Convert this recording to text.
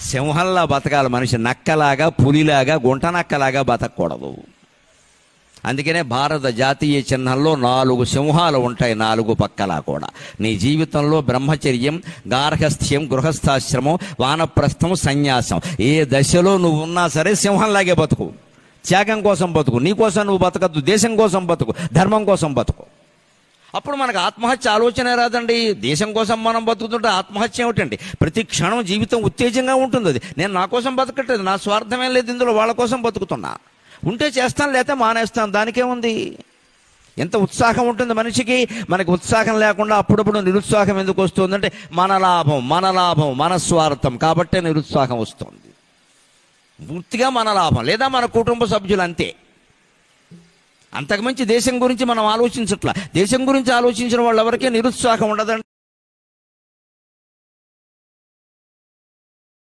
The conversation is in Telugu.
సింహంలా బతకాలి మనిషి. నక్కలాగా పులిలాగా గుంట నక్కలాగా బతకూడదు. అందుకనే భారత జాతీయ చిహ్నంలో నాలుగు సింహాలు ఉంటాయి నాలుగు పక్కలా కూడా. నీ జీవితంలో బ్రహ్మచర్యం గార్హస్థ్యం గృహస్థాశ్రమం వానప్రస్థం సన్యాసం. ఏ దశలో నువ్వు ఉన్నా సరే సింహంలాగే బతుకు. త్యాగం కోసం బతుకు నీ కోసం నువ్వు బతకద్దు దేశం కోసం బతుకు ధర్మం కోసం బతుకు. అప్పుడు మనకు ఆత్మహత్య ఆలోచనే రాదండి. దేశం కోసం మనం బతుకుతుంటే ఆత్మహత్య ఏమిటండి? ప్రతి క్షణం జీవితం ఉత్తేజంగా ఉంటుంది అది. నేను నా కోసం బతకట్లేదు నా స్వార్థమేం లేదు ఇందులో వాళ్ళ కోసం బతుకుతున్నా. ఉంటే చేస్తాను లేకపోతే మానేస్తాను. దానికేముంది? ఎంత ఉత్సాహం ఉంటుంది మనిషికి. మనకి ఉత్సాహం లేకుండా అప్పుడప్పుడు నిరుత్సాహం ఎందుకు వస్తుందంటే మన లాభం మన లాభం మన స్వార్థం కాబట్టే నిరుత్సాహం వస్తుంది. పూర్తిగా మన లాభం. లేదా మన కుటుంబ సభ్యులు అంతే అంతకుమించి దేశం గురించి మనం ఆలోచించట్లా. దేశం గురించి ఆలోచించిన వాళ్ళు ఎవరికీ నిరుత్సాహం ఉండదండి.